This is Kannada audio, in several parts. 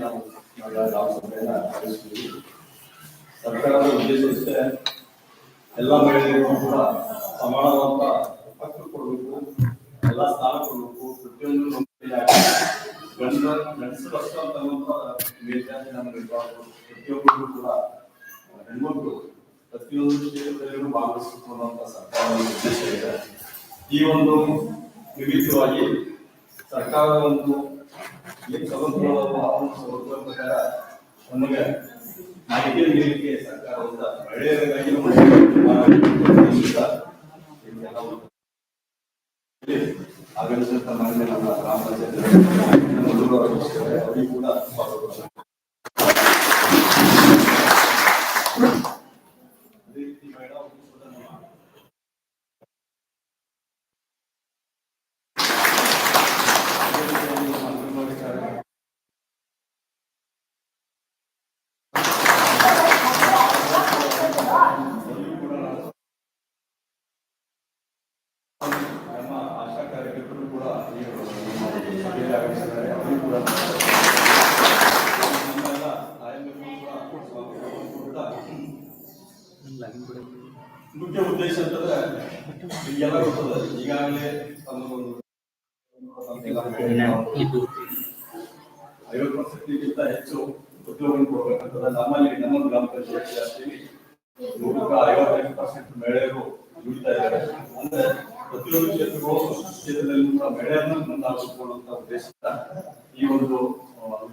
ನಾವು ಗ್ರಾಮ ಸಭೆಯನ್ನ ನಡೆಸ್ತೀವಿ ಸರ್ಕಾರದ ಉದ್ದೇಶ ಇಷ್ಟೇ ಎಲ್ಲ ಮಹಿಳೆಯರಿಗೂ ಕೂಡ ಸಮಾನವಾದ ಹಕ್ಕು ಕೊಡಬೇಕು ಎಲ್ಲ ಸ್ಥಾನ ಕೊಡಬೇಕು ಪ್ರತಿಯೊಂದು ಗಂಡ ಗಂಡಸರು ಅಷ್ಟು ಅಂತ ಅನ್ನುವಂಥ ಮೇಲ್ಜಾತಿ ಪ್ರತಿಯೊಬ್ಬರಿಗೂ ಕೂಡ ಹೆಣ್ಮಕ್ಳು ಪ್ರತಿಯೊಂದು ಕ್ಷೇತ್ರದಲ್ಲೂ ಭಾಗವಹಿಸಬೇಕು ಅನ್ನುವಂಥ ಸರ್ಕಾರದ ಉದ್ದೇಶ ಇದೆ ಈ ಒಂದು ವಿವಿಧವಾಗಿ ಸರ್ಕಾರದ ಒಂದು ಪ್ರಕಾರ ನಮಗೆ ಮಾಹಿತಿ ನೀಡಲಿಕ್ಕೆ ಸರ್ಕಾರ ಒಂದು ಮಹಿಳೆಯರಿಗಾಗಿ ಆಗಮಿಸಿದಂತ ಮಾನ್ಯ ನಮ್ಮ ಗ್ರಾಮ ಪಂಚಾಯತ್ ಅವರಿಗೆ ಕೂಡ ಸ್ವಾಗತ ಅದೇ ರೀತಿ ಮಹಿಳಾ ಒಕ್ಕೂಟದ ನಮ್ಮ ನಮ್ಮ ಆಶಾ ಕಾರ್ಯಕರ್ತರು ಕೂಡ ಈ ನಮ್ಮ ಸಭೆಯಲ್ಲಿ ಆಗಮಿಸಿದ್ದಾರೆ ಅವರು ಕೂಡ ನಮ್ಮೆಲ್ಲ ತಾಯಂದಿರು ಕೂಡ ಸ್ವಾಗತ ಕೂಡ ಮುಖ್ಯ ಉದ್ದೇಶ ಅಂತಂದ್ರೆ ಈಗೆಲ್ಲ ಗೊತ್ತದ ಈಗಾಗಲೇ ತಮಗೊಂದು ಐವತ್ತು ಪರ್ಸೆಂಟ್ಗಿಂತ ಹೆಚ್ಚು ಉದ್ಯೋಗ ಕೊಡ್ಬೇಕಂತದ ನಮ್ಮಲ್ಲಿ ನಮ್ಮ ಗ್ರಾಮ ಪಂಚಾಯತ್ ವ್ಯಾಪ್ತಿಯಲ್ಲಿ ನೂರಕ್ಕೆ ಐವತ್ತೈದು ಪರ್ಸೆಂಟ್ ಮಹಿಳೆಯರು ದುಡಿತಾ ಇದ್ದಾರೆ. ಅಂದ್ರೆ ಪ್ರತಿಯೊಂದು ಕ್ಷೇತ್ರಗಳು ಕ್ಷೇತ್ರದಲ್ಲಿ ಕೂಡ ಮುಂದಾಗಿಸಿಕೊಳ್ಳುವಂತ ಉದ್ದೇಶದಿಂದ ಈ ಒಂದು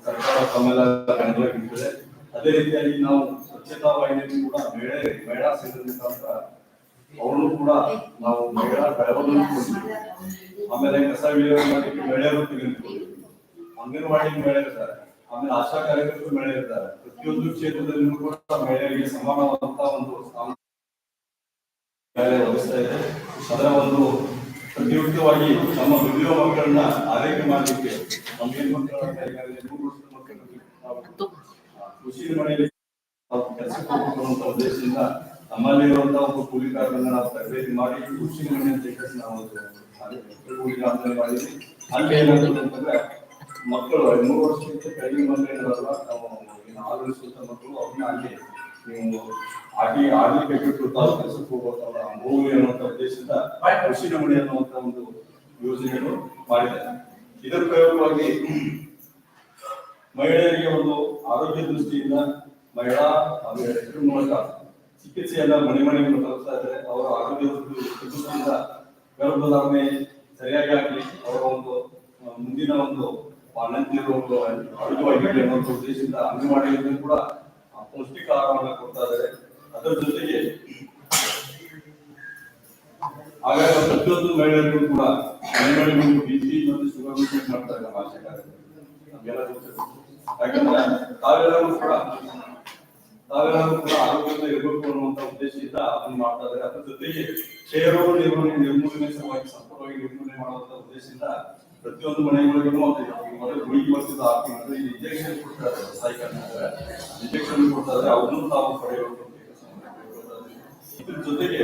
ಸರ್ಕಾರ ಕ್ರಮೆಲ್ಲ ಗಮನದಲ್ಲಿಟ್ಟಿದೆ ಅದೇ ರೀತಿಯಾಗಿ ನಾವು ಸ್ವಚ್ಛತಾ ಕೂಡ ಮಹಿಳೆ, ಮಹಿಳಾ ಸಂಘದ ಕೂಡ ನಾವು ಮಹಿಳಾ ಆಮೇಲೆ ಕಸ ವಿಲೇವಾರಿ ಮಹಿಳೆಯರು ತೆಗೆದುಕೊಳ್ಳಿ ಅಂಗನವಾಡಿ ಆಮೇಲೆ ಆಶಾ ಕಾರ್ಯಕರ್ತರು ಮಹಿಳೆಯರಿದ್ದಾರೆ ಪ್ರತಿಯೊಂದು ಕ್ಷೇತ್ರದಲ್ಲಿ ಮಹಿಳೆಯರಿಗೆ ಸಮಾನವಾದಂತಹ ಒಂದು ಇದೆ. ಅದರ ಒಂದು ಪ್ರತಿಯುಕ್ತವಾಗಿ ನಮ್ಮ ದುಡಿಯುವ ಮಕ್ಕಳನ್ನ ಆರೈಕೆ ಮಾಡಲಿಕ್ಕೆ ಮಕ್ಕಳು ಕೃಷಿ ಮನೆಯಲ್ಲಿ ಉದ್ದೇಶದಿಂದ ಕೂಲಿಕಾರರನ್ನ ನಾವು ತರಬೇತಿ ಮಾಡಿ ಕೃಷಿ ಒಂದು ಮಾಡಿದ್ವಿ. ಅಂತಂದ್ರೆ ಮಕ್ಕಳು, ಮೂರು ವರ್ಷಕ್ಕಿಂತ ಕಡಿಮೆ ನಾವು ಸುತ್ತ ಮಕ್ಕಳು ಅವ್ರನ್ನ ಅಲ್ಲಿ ನೀವು ಆಗಿ ಆಡಲಿಕ್ಕೆ ಬಿಟ್ಟು ತಾವು ಹೋಗ್ಬೇಕಲ್ಲ ಹೋಗಿ ಅನ್ನುವಂಥ ಉದ್ದೇಶದಿಂದ ಕೃಷಿ ಮನೆ ಅನ್ನುವಂಥ ಒಂದು ಯೋಜನೆಯನ್ನು ಮಾಡಿದ್ದಾರೆ. ಇದರ ಪ್ರಯೋಗವಾಗಿ ಮಹಿಳೆಯರಿಗೆ ಒಂದು ಆರೋಗ್ಯ ದೃಷ್ಟಿಯಿಂದ ಮಹಿಳಾ ಹಾಗೂ ಮೂಲಕ ಚಿಕಿತ್ಸೆಯನ್ನ ಮನೆ ಮನೆಗೆ ತಲುಪ್ತಾ ಇದ್ದಾರೆ. ಅವರ ಆರೋಗ್ಯ ದೃಷ್ಟಿಯಿಂದ ಗರ್ಭಧಾರಣೆ ಸರಿಯಾಗಿ ಆಗಲಿ. ಅವರ ಒಂದು ಮುಂದಿನ ಒಂದು ಬಾಣಂತಿಯರು ಒಂದು ಆರೋಗ್ಯವಾಗಿರಲಿ ಅನ್ನೋ ಉದ್ದೇಶದಿಂದ ಅಂಗನವಾಡಿಯಲ್ಲಿ ಕೂಡ ಪೌಷ್ಟಿಕ ಆಹಾರವನ್ನು ಕೊಡ್ತಾ ಇದ್ದಾರೆ. ಅದರ ಜೊತೆಗೆ ಹಾಗಾಗಿ ಪ್ರತಿಯೊಂದು ಮಹಿಳೆಯರಿಗೂ ಕೂಡ ಮಹಿಳೆಯರಿಗೂ ಬಿ ಪಿ ಮತ್ತು ಶುಗರ್ ಚೆಕ್ ಮಾಡ್ತಾ ಇದ್ದಾರೆ ಗೊತ್ತಿದೆ. ಯಾಕಂದ್ರೆ ತಾವೆಲ್ಲರೂ ಕೂಡ ತಾವೆಲ್ಲರೂ ಕೂಡ ಆರೋಗ್ಯದಿಂದ ಇರಬೇಕು ಅನ್ನುವಂತ ಉದ್ದೇಶದಿಂದ ಅದನ್ನು ಮಾಡ್ತಾ ಇದ್ದಾರೆ. ಅದ್ರ ಜೊತೆಗೆ ಕ್ಷಯರೋಗ ನಿರ್ವಹಣೆ ನಿರ್ಮೂಲನೆ ಸಲುವಾಗಿ ಸಂಪೂರ್ಣವಾಗಿ ನಿರ್ಮೂಲನೆ ಮಾಡುವಂತ ಉದ್ದೇಶದಿಂದ ಪ್ರತಿಯೊಂದು ಮನೆಗಳಿಗೂ ಒಂದು ಮೊದಲು ಗುಳಿಗೆ ಬರ್ತಿದ್ದ ಹಾಕಿ ಇಂಜೆಕ್ಷನ್ ಕೊಡ್ತಾರೆ ಸೈಕಲ್ ಇಂಜೆಕ್ಷನ್ ಕೊಡ್ತಾರೆ ಅವ್ರನ್ನ ತಾವು ಪಡೆಯಬೇಕು. ಇದ್ರ ಜೊತೆಗೆ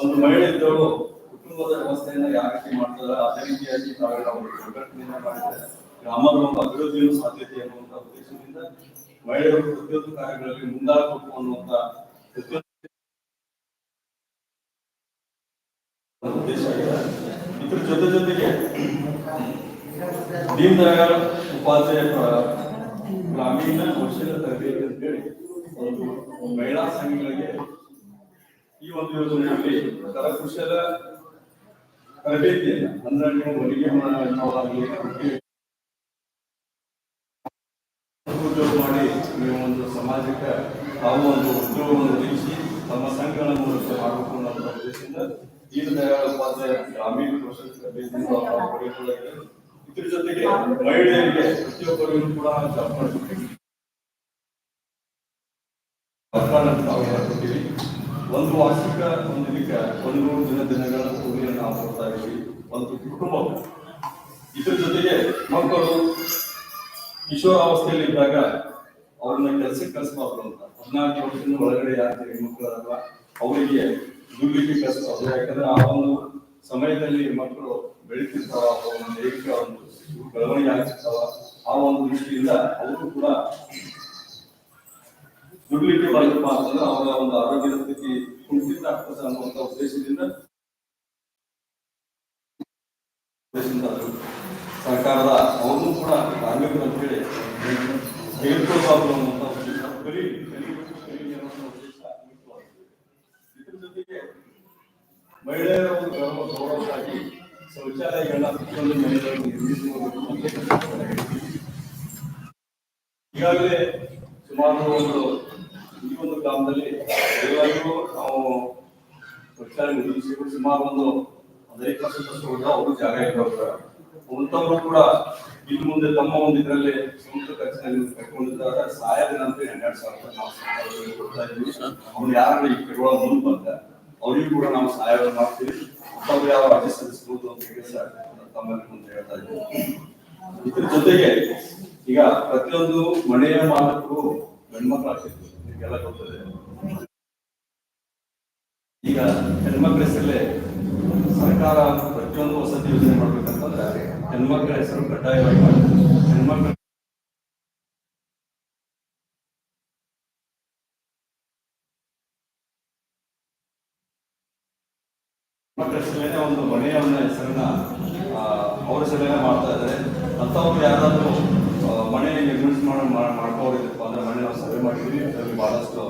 ಒಂದು ಮಹಿಳೆ ಇದ್ದವಳು ಕುಟುಂಬದ ವ್ಯವಸ್ಥೆಯನ್ನ ಯಾವ ರೀತಿ ಮಾಡ್ತಾರೆ ಅದೇ ರೀತಿಯಾಗಿ ತಾವೆಲ್ಲ ಒಂದು ಸಂಘಟನೆಯನ್ನ ಮಾಡಿದ್ರೆ ಗ್ರಾಮದ ಒಂದು ಅಭಿವೃದ್ಧಿಯನ್ನು ಸಾಧ್ಯತೆ ಅನ್ನುವಂತ ಉದ್ದೇಶದಿಂದ ಮಹಿಳೆಯರು ಪ್ರತಿಯೊಂದು ಕಾರ್ಯಗಳಲ್ಲಿ ಮುಂದಾಗಬೇಕು ಅನ್ನುವಂತ ಉದ್ದೇಶ ಇದ್ರ ಜೊತೆ ಜೊತೆಗೆ ದೀನ್ ದಯಾಳ್ ಉಪಾಧ್ಯಾಯ ಗ್ರಾಮೀಣ ಕೌಶಲ್ಯ ತರಬೇತಿ ಅಂತೇಳಿ ಒಂದು ಮಹಿಳಾ ಸಂಘಗಳಿಗೆ ಈ ಒಂದು ಯೋಜನೆಯಲ್ಲಿ ಕರಕುಶಲ ತರಬೇತಿಯನ್ನು, ಅಂದ್ರೆ ನೀವು ಹೊಲಿಗೆ ಮಾಡೋದಾಗ್ಲಿ ಮಾಡಿ ನೀವು ಒಂದು ಸಮಾಜಕ್ಕೆ ತಾವು ಒಂದು ಉದ್ಯೋಗವನ್ನು ಒದಗಿಸಿ ತಮ್ಮ ಸಂಘಗಳ ಮೂಲಕ ಮಾಡಬೇಕು ಅನ್ನೋ ಉದ್ದೇಶದಿಂದ ಗ್ರಾಮೀಣ. ಇದ್ರ ಜೊತೆಗೆ ಮಹಿಳೆಯರಿಗೆ ಕೂಡ ಒಂದು ವಾರ್ಷಿಕ ಒಂದು ಇದಕ್ಕೆ ಒಂದು ನೂರು ದಿನ ದಿನಗಳ ಕೂಲಿಯನ್ನು ನಾವು ಕೊಡ್ತಾ ಇದ್ದೀವಿ ಒಂದು ಕುಟುಂಬ ಇದ್ರ ಜೊತೆಗೆ ಮಕ್ಕಳು ಕಿಶೋರಾವಸ್ಥೆಯಲ್ಲಿ ಇದ್ದಾಗ ಅವ್ರನ್ನ ಕೆಲಸಕ್ಕೆ ಕಳಿಸ್ಬಾರ್ದು ಅಂತ ಹದಿನಾಲ್ಕು ವರ್ಷದ ಒಳಗಡೆ ಯಾರು ಮಕ್ಕಳಲ್ಲ ಅವರಿಗೆ ದುಡ್ಲಿಕ್ಕೆ ಕಳಿಸ್ಬಾರ್ದು ಯಾಕಂದ್ರೆ ಆ ಒಂದು ಸಮಯದಲ್ಲಿ ಮಕ್ಕಳು ಬೆಳೀತಿರ್ತಾವ ಒಂದು ದೈಹಿಕ ಒಂದು ಬೆಳವಣಿಗೆ ಆಗ್ತಿರ್ತಾವ ಆ ಒಂದು ದೃಷ್ಟಿಯಿಂದ ಅವರು ಕೂಡ ದುಡ್ಲಿಕ್ಕೆ ಬರಲಿಪ್ಪ ಅಂತಂದ್ರೆ ಅವರ ಒಂದು ಆರೋಗ್ಯದ ಸ್ಥಿತಿ ಕುಂಠಿತ ಆಗ್ತದೆ ಅನ್ನುವಂತ ಉದ್ದೇಶದಿಂದ ಸರ್ಕಾರದ ಅವರು ಕೂಡ ಕಾರ್ಮಿಕರು ಅಂತೇಳಿ ಹೇಳ್ಕೊಳ್ಬಾರ್ದು ಅನ್ನುವಂತ ಉದ್ದೇಶ. ಕಲಿ ಕಲಿಬೇಕು ಕಲಿಗೆ ಅನ್ನುವಂತ ಉದ್ದೇಶ ಮುಖ್ಯವಾಗಿದೆ. ಇದ್ರ ಜೊತೆಗೆ ಮಹಿಳೆಯರ ಒಂದು ಧರ್ಮ ಗೌರವಕ್ಕಾಗಿ ಶೌಚಾಲಯಗಳನ್ನ ಪ್ರತಿಯೊಂದು ಮಹಿಳೆಯರನ್ನು ನಿರ್ಮಿಸುವುದು ಈಗಾಗಲೇ ಸುಮಾರು ಒಂದು, ಈ ಒಂದು ಗ್ರಾಮದಲ್ಲಿ ಎಲ್ಲರಿಗೂ ನಾವು ಶೌಚಾಲಯ ನಿರ್ಮಿಸಿದ್ರು ಸುಮಾರು ಒಂದು ಹದಿನೈದು ಪರ್ಸೆಂಟ್ ಹೋದ್ರೆ ಅವರು ಜಾಗ ಅಂತವರು ಕೂಡ ಇನ್ನು ಮುಂದೆ ತಮ್ಮ ಒಂದು ಇದರಲ್ಲಿ ಸ್ವಂತ ಖರ್ಚಿನಲ್ಲಿ ಕಟ್ಕೊಂಡಿದ್ದಾರೆ ಸಹಾಯಧನ ಅಂತ ಹನ್ನೆರಡು ಸಾವಿರ ರೂಪಾಯಿ ಅವ್ರು ಯಾರು ಈ ಕೈಗೊಳ್ಳೋ ಮುಂದೆ ಬಂದ ಅವರಿಗೂ ಕೂಡ ನಾವು ಸಹಾಯವನ್ನು ಮಾಡ್ತೀವಿ. ಅಂತವ್ರು ಯಾವ ಅರ್ಜಿ ಸಲ್ಲಿಸಬಹುದು ಅಂತ ತಮ್ಮಲ್ಲಿ ಮುಂದೆ ಹೇಳ್ತಾ ಇದ್ದೀವಿ ಇದ್ರ ಜೊತೆಗೆ ಈಗ ಪ್ರತಿಯೊಂದು ಮನೆಯ ಮಾಲಕರು ಗಂಡ್ಮಕ್ಳು ಆಗ್ತಿತ್ತು ನಿಮಗೆಲ್ಲ ಗೊತ್ತದೆ. ಈಗ ಹೆಣ್ಮಕ್ಳ ಹೆಸರಲ್ಲೇ ಸರ್ಕಾರ ಪ್ರತಿಯೊಂದು ವಸತಿ ಯೋಜನೆ ಮಾಡ್ಬೇಕಂತಂದ್ರೆ ಹೆಣ್ಮಕ್ಳ ಹೆಸರು ಕಡ್ಡಾಯವಾಗಿ ಮಾಡ್ಬೇಕು. ಹೆಣ್ಮಕ್ಳ ಮಕ್ಕಳ ಹೆಸರಲ್ಲೇ ಒಂದು ಹೆಸರನ್ನ ಅವ್ರ ಸಲಹೆ ಮಾಡ್ತಾ ಇದ್ದಾರೆ. ಅಂಥವ್ರು ಯಾರಾದರೂ ಮನೆ ನಿರ್ಮಿಸಿ ಮಾಡೋ ಮಾಡ್ಕೋರಿದ್ದಪ್ಪ ಅಂದರೆ ಮನೆ ನಾವು ಸರ್ವೆ ಮಾಡಿದ್ವಿ ಅದರಲ್ಲಿ ಬಹಳಷ್ಟು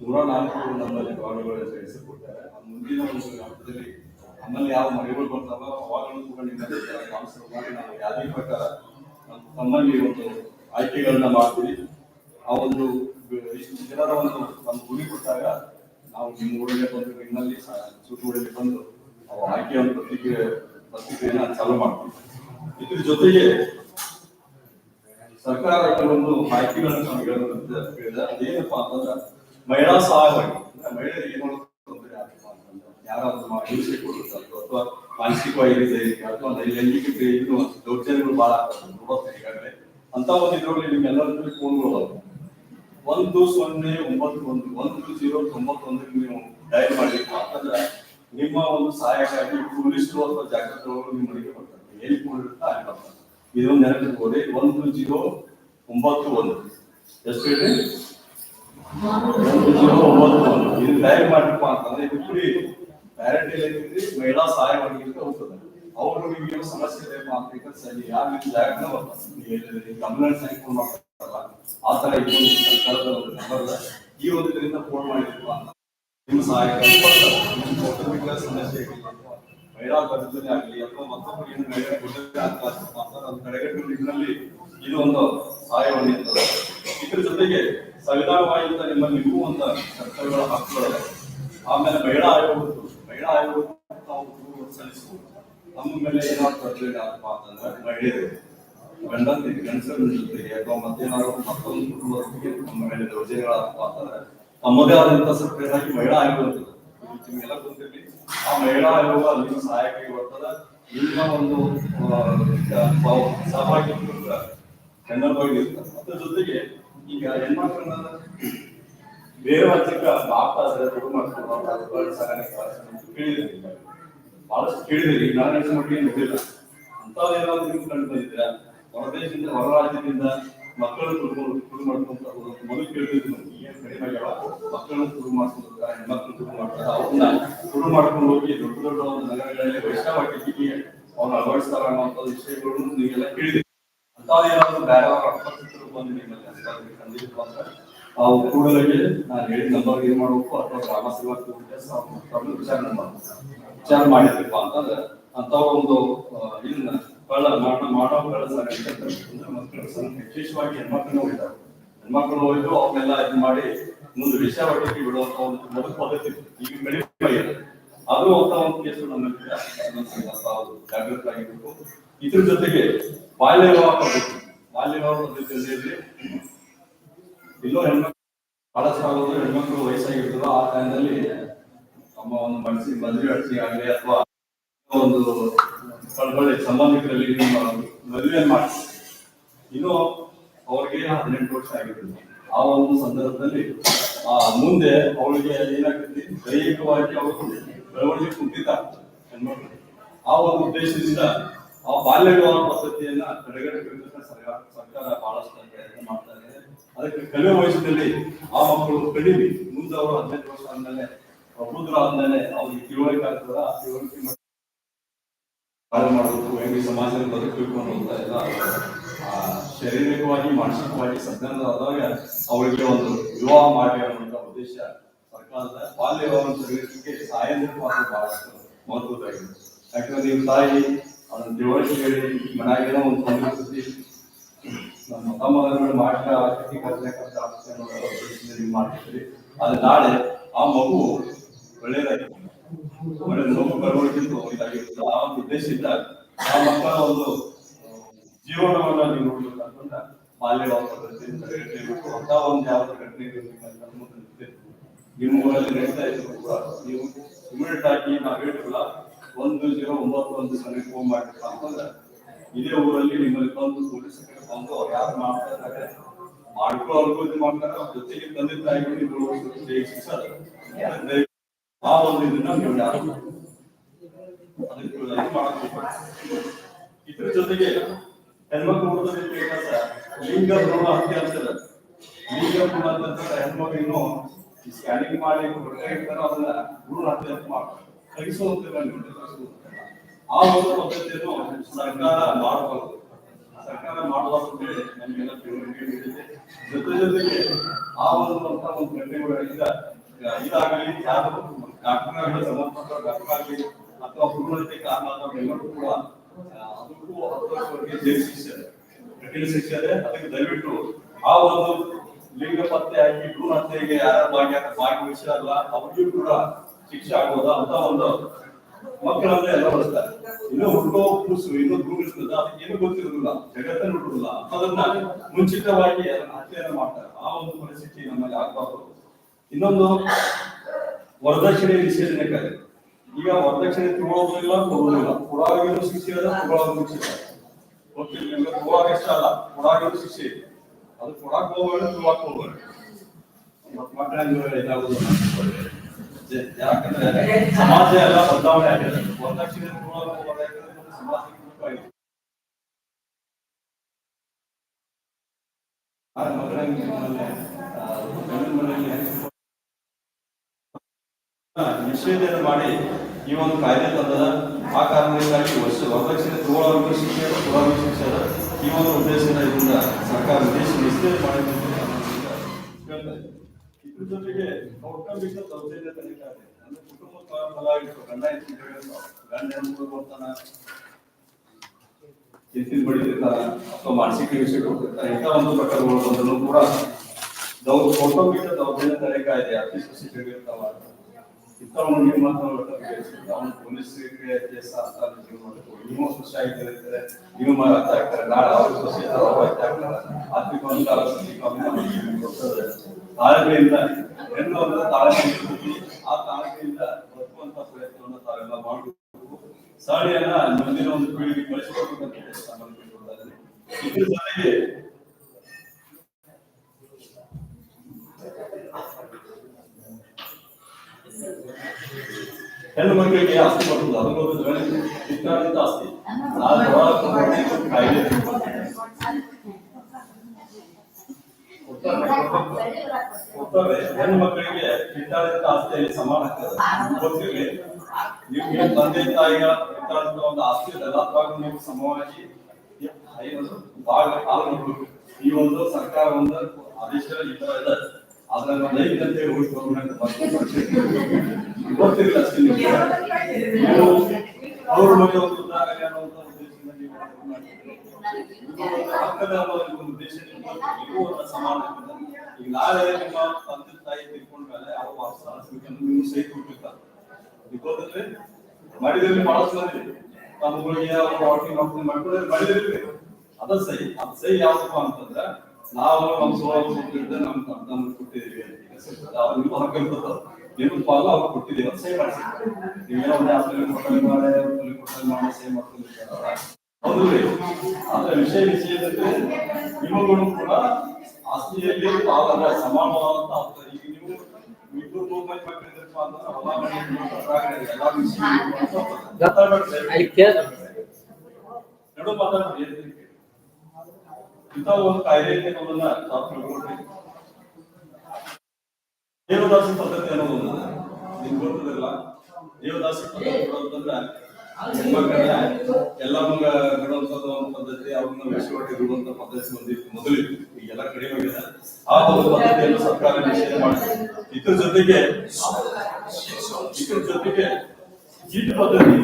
ನೂರ ನಾಲ್ಕು ನಮ್ಮಲ್ಲಿ ಭಾಗಗಳ ಹೆಸರು ಕೊಡ್ತಾರೆ ಮುಂದಿನ ಒಂದು ಹಂತದಲ್ಲಿ ನಮ್ಮಲ್ಲಿ ಯಾವ ಮನೆಗಳು ಬರ್ತಾವೋ ಅವಾಗಲೂ ಕೂಡ ನಿಮ್ಮಲ್ಲಿ ಕಾನ್ಸರ್ ಮಾಡಿ ನಾವು ಯಾವುದೇ ಪ್ರಕಾರ ನಮ್ಮ ತಮ್ಮಲ್ಲಿ ಒಂದು ಆಯ್ಕೆಗಳನ್ನ ಮಾಡ್ತೀವಿ. ಆ ಒಂದು ಜನರ ಒಂದು ನಮ್ಮ ಗುರಿ ಕೊಟ್ಟಾಗ ನಾವು ನಿಮ್ಮ ಊರಿಗೆ ಬಂದು ನಿಮ್ಮಲ್ಲಿ ಸುತ್ತೂರಲ್ಲಿ ಬಂದು ನಾವು ಆಯ್ಕೆಯ ಪ್ರತಿಕ್ರಿಯೆ, ಪ್ರತಿಕ್ರಿಯೆನ ಚಾಲೂ ಮಾಡ್ತೀವಿ. ಇದ್ರ ಜೊತೆಗೆ ಸರ್ಕಾರ ಕೆಲವೊಂದು ಆಯ್ಕೆಗಳನ್ನು ನಮ್ಗೆ ಹೇಳಿದೆ ಅದೇನಪ್ಪಾ ಅಂತಂದ್ರೆ ಮಹಿಳಾ ಸಹಾಯವಾಣಿ ಅಂದ್ರೆ ಮಹಿಳೆಯರಿಗೆ ತೊಂದರೆ ಆಗಪ್ಪ ಅಂತಂದ್ರೆ ಯಾರಾದ್ರೂ ಹಿಂಸೆ ಕೊಡುತ್ತಲ್ಲ ಅಥವಾ ಮಾನಸಿಕವಾಗಿ ಅಥವಾ ಲೈಂಗಿಕ ಇನ್ನು ದೌರ್ಜನ್ಯಗಳು ಬಹಳ ಆಗ್ತದೆ. ನೋಡುತ್ತೆ ಈಗಾಗಲೇ ಅಂತ ಒಂದು ಇದ್ರಲ್ಲಿ ನಿಮ್ಗೆಲ್ಲರಿಗೂ ಫೋನ್ಗಳು ಒಂದು ಸೊನ್ನೆ ಒಂಬತ್ತು ಒಂದು ಒಂದು ಜೀರೋ ತೊಂಬತ್ತೊಂದಕ್ಕೆ ನೀವು ಡಯಲ್ ಮಾಡಿಪ್ಪ ಅಂತಂದ್ರೆ ನಿಮ್ಮ ಒಂದು ಸಹಾಯಕ್ಕಾಗಿ ಪೊಲೀಸರು ಅಥವಾ ಜಾಗೃತರು ನಿಮ್ಮ ಮನೆಗೆ ಬರ್ತಾರೆ. ಎಲ್ಲಿ ಕೊಡಿ ಇರುತ್ತಾ ಅಲ್ಲಿ ಬರ್ತಾರೆ ಇದೊಂದು ನೆನಪಿಟ್ಕೊಳ್ಳಿ ಒಂದು ಜೀರೋ ಒಂಬತ್ತು ಒಂದು. ಎಷ್ಟು ಹೇಳಿ ಒಂದು ಜೀರೋ ಒಂಬತ್ತು ಒಂದು. ಇದು ಡಯಲ್ ಮಾಡಿಪ್ಪ ಅಂತಂದ್ರೆ ಇದು ಕುಡಿ ಪ್ಯಾರೆಂಟ್ ಏನಿದ್ರಿ ಮಹಿಳಾ ಸಹಾಯ ಅಂತ ಹೋಗ್ತದೆ. ಅವರು ನಿಮಗೆ ಸಮಸ್ಯೆ ಇದೆಯಪ್ಪ ಅಂತ ಸರಿ ಯಾರು ರೀತಿ ಜಾಗೃತ ಬರ್ತಾರೆ. ಕಂಪ್ಲೇಂಟ್ ಸೈನ್ ಫೋನ್ ಮಾಡ್ತಾರಲ್ಲ. ಆ ತರ ಸರ್ಕಾರದ ಒಂದು ನಂಬರ್ ಈ ಒಂದು ಫೋನ್ ಮಾಡಿದ್ರು ಅಂತ. ಕೌಟುಂಬಿಕ ಸಮಸ್ಯೆ ಮಹಿಳಾ ದೌರ್ಜನ್ಯ ಆಗಲಿ ಅಥವಾ ಮತ್ತೊಬ್ಬರು ಏನು ಆಗ್ತದಪ್ಪ ಅಂತ ಒಂದು ಕಡೆಗಟ್ಟು ನಿಟ್ಟಿನಲ್ಲಿ ಇದು ಒಂದು ಸಹಾಯವಾಣಿ ಇರ್ತದೆ ಇದ್ರ ಜೊತೆಗೆ ಸಂವಿಧಾನವಾಯುತ ನಿಮ್ಮ ನಿಮಗೂ ಒಂದು ಕರ್ತವ್ಯಗಳ ಹಕ್ಕುಗಳು ಆಮೇಲೆ ಮಹಿಳಾ ಆಯೋಗ ಮಹಿಳಾ ಆಯೋಗ ನಾವು ನಮ್ಮ ಮೇಲೆ ಏನಾದ್ರು ಪ್ರತಿಭೆ ಆಗಪ್ಪ ಅಂತಂದ್ರೆ ಮಹಿಳೆಯರು. ಗಂಡಂತಿ ಗಂಡಸರ ಜೊತೆಗೆ ಅಥವಾ ಮತ್ತೇನಾದ್ರು ಮತ್ತೊಂದು ಕುಟುಂಬದೊಂದಿಗೆ ನಮ್ಮ ಮೇಲೆ ಅಂತಂದ್ರೆ ತಮ್ಮದೇ ಆದಂತ ಸರ್ಕಾರವಾಗಿ ಮಹಿಳಾ ಇದು ನಿಮ್ಗೆಲ್ಲ ಗೊತ್ತಿರಲಿ ಆ ಮಹಿಳಾ ಆಯೋಗ ಅಲ್ಲಿ ಸಹಾಯಕಾರಿ ಬರ್ತದ. ನಿಮ್ಮ ಒಂದು ಸಹಭಾಗಿತ್ವ ಬೆನ್ನೆಲುಬಾಗಿ ಇರ್ತದೆ. ಅದ್ರ ಜೊತೆಗೆ ಈಗ ಹೆಣ್ಮಕ್ಳನ್ನ ಬೇರೆ ರಾಜ್ಯಕ್ಕೆ ಇದ್ದಾರೆ ದುಡ್ಡು ಮಾಡ್ಕೊಂಡು ಸಾಗಾಣಿಕೆ ಕೇಳಿದ್ರಿ ಬಹಳಷ್ಟು ಕೇಳಿದಿರಿ ನಾನು ಮಟ್ಟಿಗೆ ಅಂತದೇನಾದ್ರು ನೀವು ಕಂಡು ಬಂದಿದ್ದೀರಾ? ಹೊರದೇಶದಿಂದ ಹೊರ ರಾಜ್ಯದಿಂದ ಮಕ್ಕಳನ್ನು ಕುಟುಂಬ ಮಾಡ್ಕೊಂತ ಮೊದಲು ಕೇಳಿದ್ರು ಏನ್ ಕಡಿಮೆ ಆಗ್ಯಾವ ಮಕ್ಕಳನ್ನು ಹೆಣ್ಮಕ್ಳು ತುಡು ಮಾಡ್ತಾರೆ. ಅವ್ರನ್ನ ತುಡು ಮಾಡ್ಕೊಂಡು ಹೋಗಿ ದೊಡ್ಡ ದೊಡ್ಡ ಒಂದು ನಗರಗಳಲ್ಲಿ ವೈಷ್ಣವಕ್ಕೆ ಅವ್ರನ್ನ ಅಳವಡಿಸ್ತಾರ ಅನ್ನೋ ವಿಷಯಗಳನ್ನು ನೀವೆಲ್ಲ ಕೇಳಿದ್ರಿ ಅಂತ ಏನಾದ್ರು ಬೇರೆ ಅಪರಿಚಿತರು ಬಂದು ನಿಮ್ಮಲ್ಲಿ ಖಂಡಿತ ಅಂದ್ರೆ ಅವ್ರು ಕೂಡಲೇ ನಾನು ಹೇಳಿದ ನಂಬರ್ ಏನ್ ಮಾಡ್ಬೇಕು ಅಥವಾ ಗ್ರಾಮ ಸೇವಾ ಕೇಂದ್ರ ವಿಚಾರಣೆ ಮಾಡ್ಬೇಕು. ವಿಚಾರ ಮಾಡಿದ್ರಪ್ಪ ಅಂತಂದ್ರೆ ಅಂತ ಒಂದು ಇದನ್ನ ಕಳ್ಳ ಮಾಡ ಅಂದ್ರೆ ಮಕ್ಕಳ ಸಂಖ್ಯೆ ವಿಶೇಷವಾಗಿ ಹೆಣ್ಮಕ್ಳು ಹೋಗಿದ್ದಾರೆ ಹೆಣ್ಮಕ್ಳು ಹೋಗಿದ್ರು ಅವನ್ನೆಲ್ಲ ಇದು ಮಾಡಿ ಮುಂದೆ ವಿಷಯ ಹೊಟ್ಟೆಗೆ ಬಿಡುವಂತ ಒಂದು ಮೊದಲ ಪದ್ಧತಿ ಈಗ ಕಡಿಮೆ ಅದು ಅಂತ ಒಂದು ಕೇಸು ನಮ್ಮಲ್ಲಿ ಇದೆ. ಅದನ್ನ ಸ್ವಲ್ಪ ತಾವು ಜಾಗೃತ ಆಗಿರ್ಬೇಕು ಇದ್ರ ಜೊತೆಗೆ ಬಾಲ್ಯ ವಿವಾಹ ಪದ್ಧತಿ. ಬಾಲ್ಯ ವಿವಾಹ ಪದ್ಧತಿಯಲ್ಲಿ ಇಲ್ಲೋ ಹೆಣ್ಮಕ್ಳು ಬಹಳ ಸಾಗೋದು ಹೆಣ್ಮಕ್ಳು ವಯಸ್ಸಾಗಿರ್ತದೋ ಆ ಟೈಮ್ನಲ್ಲಿ ತಮ್ಮ ಒಂದು ಮನಸ್ಸಿಗೆ ಮದುವೆ ಅಡಿಸಿ ಆಗಲಿ ಅಥವಾ ಒಂದು ಒಳ್ಳೆ ಸಂಬಂಧಿಕರಲ್ಲಿ ನಿಮ್ಮ ಮದುವೆ ಮಾಡಿ. ಇನ್ನು ಅವ್ರಿಗೆ ಹದಿನೆಂಟು ವರ್ಷ ಆಗಿರ್ತದೆ ಆ ಒಂದು ಸಂದರ್ಭದಲ್ಲಿ, ಆ ಮುಂದೆ ಅವಳಿಗೆ ಏನಾಗ್ತದೆ? ದೈಹಿಕವಾಗಿ ಅವರು ಬೆಳವಣಿಗೆ ಕುಂಠಿತ ಆ ಒಂದು ಉದ್ದೇಶದಿಂದ ಆ ಬಾಲ್ಯ ವಿವಾಹ ಪದ್ಧತಿಯನ್ನ ತಡೆಗಟ್ಟಬೇಕು ಸರ್ಕಾರ ಸರ್ಕಾರ ಬಹಳಷ್ಟು ಪ್ರಯತ್ನ ಮಾಡ್ತಾ ಇದೆ. ಅದಕ್ಕೆ ಕಲಿಯುವ ವಯಸ್ಸಿನಲ್ಲಿ ಆ ಮಕ್ಕಳು ಕಡಿಮೆ ಮುಂದೆ ಅವರು ಹದಿನೆಂಟು ವರ್ಷ ಆದ್ಮೇಲೆ ಪ್ರಬುದ್ಧ ಆದ್ಮೇಲೆ ಅವ್ರಿಗೆ ತಿಳುವಳಿಕೆ ಆಗ್ತದ? ತಿಳುವಳಿಕೆ ಮಾಡಿ ಬಾಳ್ವೆ ಮಾಡಬೇಕು, ಹೆಂಗೆ ಸಮಾಜದಲ್ಲಿ ಬದುಕಬೇಕು ಅನ್ನೋದು ಎಲ್ಲ ಶಾರೀರಿಕವಾಗಿ, ಮಾನಸಿಕವಾಗಿ ಸಜ್ಜನ ಆದಾಗ ಅವರಿಗೆ ಒಂದು ವಿವಾಹ ಮಾಡಿ ಅನ್ನುವಂಥ ಉದ್ದೇಶ ಸರ್ಕಾರದ ಬಾಲ್ಯ ವಿವಾಹವನ್ನು ತಡೆಗಟ್ಟಲಿಕ್ಕೆ ತಾಯಂದಿರ ಪಾತ್ರ ಬಹಳಷ್ಟು ಮಹತ್ವದ್ದಾಗಿದೆ. ಯಾಕಂದ್ರೆ ನೀವು ತಾಯಿ, ಅದನ್ನು ತಿಳುವಳಿಕೆ ಹೇಳಿ ಮನೆಯಾಗೇನೋ ಒಂದು ಸಂಸ್ಕೃತಿ ನಮ್ಮ ತಮ್ಮ ಮಾಡ್ತಾ ಕಟ್ಟಿ ಕಟ್ಟಲೆ ಕಷ್ಟ ಆಗ್ತದೆ ಅನ್ನೋ ಅದು ನಾಳೆ ಆ ಮಗು ಒಳ್ಳೇದಾಗಿ ಒಳ್ಳೆ ನೋವು ಬರುವುದಕ್ಕಿಂತ ಇದಾಗಿರುತ್ತೆ ಆ ಒಂದು ಉದ್ದೇಶದಿಂದ ಆ ಮಕ್ಕಳ ಒಂದು ಜೀವನವನ್ನ ನೀವು ನೋಡ್ಬೇಕು ಅಂತಂದ ಬಾಲ್ಯ ಅಂತ ಒಂದು ಯಾವ್ದು ಘಟನೆ. ನಿಮ್ಮ ಊರಲ್ಲಿ ನಡೀತಾ ಇದ್ರು ಕೂಡ ನೀವು ಇಮಿಡಿಯೇಟ್ ಆಗಿ ನಾವು ಹೇಳಿರಲ್ಲ ಒಂದು ಜೀರೋ ಒಂಬತ್ತು ಒಂದು ಸೊನ್ನೆ ಫೋನ್ ಮಾಡ್ಬೇಕು ಅಂತಂದ್ರೆ ಇದೇ ಊರಲ್ಲಿ ನಿಮ್ಮಲ್ಲಿ ಬಂದು ಪೊಲೀಸ್ ಬಂದು ಅವ್ರು ಯಾರು ಮಾಡ್ತಾ ಇದ್ದಾರೆ ಮಾಡ್ಕೊಳ್ಳೋರ್ಗು ಇದು ಮಾಡ್ತಾರೆ ಅವ್ರ ಜೊತೆಗೆ ತಂದೆ ತಾಯಿಗಳು ಶಿಕ್ಷಿಸೋದು ಅಂದ್ರೆ ಆ ಒಂದು ಇದನ್ನ ನೀವು ಇದ್ರ ಜೊತೆಗೆ ಹೆಣ್ಮಕ್ಳು ಬೇಕಾದ ಲಿಂಗ ಭ್ರೂಣ ಹತ್ಯೆ ಅಂತಾರೆ ಲಿಂಗ ಸ್ಕ್ಯಾನಿಂಗ್ ಮಾಡಿ ಹೊರಗಡೆ ಅದನ್ನ ಭ್ರೂಣ ಹತ್ಯೆ ಅಂತ ಮಾಡ್ತಾರೆ. ಆ ಒಂದು ಪದ್ಧತಿಯನ್ನು ಸರ್ಕಾರ ಮಾಡಬಾರದು. ಸರ್ಕಾರ ಮಾಡಬಾರದು ಅಂತ ಹೇಳಿ ನಮಗೆಲ್ಲ ತಿಳುವಳಿಕೆ ಜೊತೆ ಜೊತೆಗೆ ಆ ಒಂದು ಅಂತ ಒಂದು ಘಟನೆಗಳಿಂದ ಇದಾಗಲಿ ಯಾರು ಡಾಕ್ಟರ್ ಆಗಲಿ ಸಂಬಂಧಪಟ್ಟ ಡಾಕ್ಟರ್ ಆಗಲಿ ಅಥವಾ ಭ್ರೂಣಕ್ಕೆ ಕಾರಣ ಎಲ್ಲರೂ ಕೂಡ ಅದಕ್ಕೂ ಹತ್ತು ವರ್ಷವರೆಗೆ ಜೈಲು ಶಿಕ್ಷೆ. ಕಠಿಣ ಶಿಕ್ಷೆ ಅದಕ್ಕೆ ದಯವಿಟ್ಟು ಆ ಒಂದು ಲಿಂಗ ಪತ್ತೆ ಆಗಿ ಭ್ರೂಣ ಹತ್ಯೆಗೆ ಯಾರ ಭಾಗ್ಯ ಭಾಗವಹಿಸಿರಲ್ಲ ಅವ್ರಿಗೂ ಕೂಡ ಶಿಕ್ಷೆ ಆಗೋದ ಅಂತ ಒಂದು ಮಕ್ಕಳನ್ನ ಎಲ್ಲ ಬಳಸ್ತಾರೆ. ಇನ್ನು ಹುಟ್ಟೋ ಕೂಸು ಇನ್ನು ಭ್ರೂಣಿಸ್ತದ ಅದಕ್ಕೆ ಏನು ಗೊತ್ತಿರೋದಿಲ್ಲ ಜಗತ್ತನ್ನು ಹುಟ್ಟುದಿಲ್ಲ ಅದನ್ನ ಮುಂಚಿತವಾಗಿ ಹತ್ಯೆಯನ್ನು ಮಾಡ್ತಾರೆ. ಆ ಒಂದು ಪರಿಸ್ಥಿತಿ ನಮ್ಮಲ್ಲಿ ಆಗ್ಬಾರ್ದು. ಇನ್ನೊಂದು ವರದಕ್ಷಿಣೆ ನಿಷೇಧನೆ ಕಾಯ್ದೆ ಈಗ ವರದಕ್ಷಿಣೆ ತಗೊಳ್ಳೋದಿಲ್ಲ ಕೊಡೋದಿಲ್ಲ ಕೊಡಾಗಿರೋ ಶಿಕ್ಷೆ ಅದ ತಗೊಳ್ಳೋದು ಶಿಕ್ಷೆ. ಓಕೆ ನಿಮ್ಗೆ ಇಷ್ಟ ಅಲ್ಲ. ಕೊಡಾಗಿರೋ ಶಿಕ್ಷೆ ಅದು ಕೊಡಾಕ್ ಹೋಗ್ಬೇಡ ತಗೊಳಕ್ ಹೋಗ್ಬೇಡ ಮತ್ ಮಕ್ಕಳಂಗೆ ಇದಾಗೋದು ಜೆ- ಯಾಕಂದ್ರೆ ಸಮಾಜ ಎಲ್ಲ ಬದಲಾವಣೆ ಆಗಿದೆ. ವರದಕ್ಷಿಣೆ ತಗೊಳ್ಳೋದು ಮಾತ್ರ ಯಾಕಂದ್ರೆ ಸಮಾಜಕ್ಕೆ ಮುಖ್ಯವಾಗಿದೆ. ಆ ಮಕ್ಕಳಂಗೆ ನಮ್ಮಲ್ಲಿ, ಆ, ಗಂಡನ ಮನೆಯಲ್ಲಿ ಹೆಂಗ್ ನಿಷೇಧನ ಮಾಡಿ ಈ ಒಂದು ಕಾಯ್ದೆ ತಂದದ ಆ ಕಾರಣದಿಂದಾಗಿ ವರ್ಷ ವರದಕ್ಷಿಣೆ ತಗೊಳ್ಳೋರಿಗೆ ಶಿಕ್ಷೆ ಕೊಡೋರಿಗೆ ಶಿಕ್ಷೆ ಈ ಒಂದು ಉದ್ದೇಶದಿಂದ ಇದರಿಂದ ಸರ್ಕಾರ ಉದ್ದೇಶ ನಿಷೇಧ ಮಾಡಿ ಅಂತ ನಾನು ಹೇಳ್ತಾ ಇದ್ರ ಜೊತೆಗೆ ಕೌಟುಂಬಿಕ ತನಿಖೆ. ಅಂದ್ರೆ ಕುಟುಂಬ ಗಂಡ ಗಂಡ ಅಥವಾ ಮಾನಸಿಕ ವಿಷಯ ಕೊಟ್ಟಿರ್ತಾರೆ ಇಂಥ ಒಂದು ಪ್ರಕರಣಗಳು ಬಂದರೂ ಕೂಡ ಕೌಟುಂಬಿಕ ದೌರ್ಜನ್ಯ ತನಿಖೆ ಇದೆ ಅತಿ ಸಸಿ ಜಗಳಿರ್ತಾವ ಇಂಥವ್ನು ನೀವು ಮಾತ್ರ ಅವನು ಪೊಲೀಸರಿಗೆ ಕೇಸ್ ಅಂತ ನೀವು ಮಾಡ್ಬೇಕು ನೀವು ಸೊಸೆ ಆಗಿರ್ತಾರೆ ನೀವು ಮಾತ್ರ ಆಗ್ತಾರೆ ನಾಳೆ ಅವ್ರ ಸೊಸೆ ಇರ್ತಾರೆ, ಅವ್ರು ಅತ್ತೆ ಆಗ್ತಾರೆ ಆತ್ಮಿಕ ಒಂದು ಸತಿ ಕಮ್ಮಿ ಕೊಡ್ತದೆ ತಾಳ್ಮೆಯಿಂದ ಹೆಣ್ಣು ಅಂದ್ರೆ ತಾಳ್ಮೆ ಇರ್ತೈತಿ. ಆ ತಾಳ್ಮೆಯಿಂದ ಬದುಕುವಂತ ಪ್ರಯತ್ನವನ್ನು ತಾವೆಲ್ಲ ಮಾಡಬೇಕು ಸಾಳಿಯನ್ನ ಮುಂದಿನ ಒಂದು ಪೀಳಿಗೆ ಕಳಿಸಿಕೊಡ್ಬೇಕಂತ ಕೇಳ್ಕೊಳ್ತಾ ಇದ್ದೀನಿ. ಇದ್ರ ಜೊತೆಗೆ ಹೆಣ್ಣು ಮಕ್ಕಳಿಗೆ ಆಸ್ತಿ ಬರ್ತದೆ ಅದು ಒಂದು ಇತ್ಯಾದಿತ ಆಸ್ತಿ ಆ ಒಳಗೆ ಒಂದು ಕಾಯ್ದೆ ಕೊಡ್ತಾರೆ ಹೆಣ್ಣು ಮಕ್ಕಳಿಗೆ ಕಿತ್ತಾಡಿತ ಆಸ್ತಿಯಲ್ಲಿ ಸಮಾನ ಆಗ್ತದೆ ಗೊತ್ತಿರಲಿ ನಿಮ್ಗೆ ತಂದೆ ತಾಯಿಗಳ ಕಿತ್ತಾಡಿತ ಒಂದು ಆಸ್ತಿ ಇದೆ ಅದ್ರಾಗ ನೀವು ಸಮವಾಗಿ ಐದು ಭಾಗ ಪಾಲು ನೋಡ್ಬೇಕು ಈ ಒಂದು ಸರ್ಕಾರ ಒಂದು ಆದೇಶ ಈ ತರ ಇದೆ ಅದ್ರಲ್ಲಿ ಒಂದು ಅಂತ ಹೋಗಿ ಗೌರ್ಮೆಂಟ್ ಗೊತ್ತಿರಲಿಲ್ಲ. ನೀವು ಮನೆ ಒಂದು ಉದ್ದೇಶದಿಂದ ನೀವು ಅದನ್ನ ಮಾಡಿದ್ದೀರಿ. ಹಕ್ಕದ ಒಂದು ಉದ್ದೇಶದಿಂದ ಒಂದು ಸಮಾನ ಆಗ್ತದೆ. ಈಗ ನಾಳೆ ತಂದೆ ತಾಯಿ ತಿಳ್ಕೊಂಡ್ಮೇಲೆ ಅವ್ರು ವಾಪಸ್ ಹಸ್ಬೇಕಂದ್ರೆ ನೀವು ಸಹಿತ ಕೊಟ್ಟಿರ್ತಾರೆ ಗೊತ್ತಂದ್ರೆ ಮಾಡಿದ್ರಲ್ಲಿ ಬಹಳಷ್ಟು ಮಂದಿ ತಮ್ಮಗಳಿಗೆ ಅವ್ರು ಮಾಡ್ಕೊಂಡ್ರೆ ಮಾಡಿದ್ರಿ ಅದ ಸಹಿ ಅದ್ ಸಹಿ ಯಾವ್ದಪ್ಪ ಅಂತಂದ್ರೆ ನಾವು ನಮ್ಮ ಸ್ವಭಾವ ಕೊಟ್ಟಿದ್ದೆ ನಮ್ಮ ನಮ್ ಕೊಟ್ಟಿದ್ದೀವಿ ಅಂತ ಅವ್ರು ನೀವು ಹಕ್ಕ ಇರ್ತದ ಏನು ಪಾಲು ಅವ್ರು ಕೊಟ್ಟಿದ್ದೀವಿ ಅಂತ ಸಹಿ ಮಾಡಿಸಿದ್ರು ನೀವೇನೋ ಒಂದು ಆಸ್ಪತ್ರೆ ಕೊಟ್ಟಲ್ಲಿ ಮಾಡಿ ಕೊಟ್ಟಲ್ಲಿ ಮಾಡಿ ಸೇವ್ ಹೌದು ರೀ. ಆದ್ರೆ ವಿಷಯ ವಿಷಯದಲ್ಲಿ ನಿಮಗಳು ಕೂಡ ಆಸ್ತಿಯಲ್ಲಿ ಪಾಲನ ಸಮಾನವಾದಂತ ಈಗ ನೀವು ಇಬ್ಬರು ಮಂದಿ ಮಕ್ಕಳಿದ್ರಪ್ಪ ಅಂದ್ರೆ ಹೊಲ ಮನೆ ಎಲ್ಲ ವಿಷಯ ಮಾತಾಡ್ರಿ. ಇಂಥ ಒಂದು ಕಾಯ್ದೆ ಐತೆ ಅನ್ನೋದನ್ನ ತಾವು ತಿಳ್ಕೊಳ್ರಿ ದೇವದಾಸಿ ಪದ್ಧತಿ ಅನ್ನೋದನ್ನ ನಿಮ್ಗೆ ಗೊತ್ತದಿಲ್ಲ ದೇವದಾಸಿ ಪದ್ಧತಿ ಅಂತಂದ್ರೆ ಹೆಣ್ಮಕ್ಳನ್ನ ಎಲ್ಲ ಒಂದು ಪದ್ಧತಿ, ಅವ್ರನ್ನ ವೇಷವಾಗಿ ಇರುವಂತ ಪದ್ಧತಿ ಒಂದಿತ್ತು ಮೊದಲಿತ್ತು. ಈಗೆಲ್ಲ ಕಡಿಮೆ ಆಗಿದೆ. ಆ ಒಂದು ಪದ್ಧತಿಯನ್ನು ಸರ್ಕಾರ ನಿಷೇಧ ಮಾಡಿದೆ. ಇದ್ರ ಜೊತೆಗೆ ಇದ್ರ ಜೊತೆಗೆ, ಚೀಟ್ ಪದ್ಧತಿ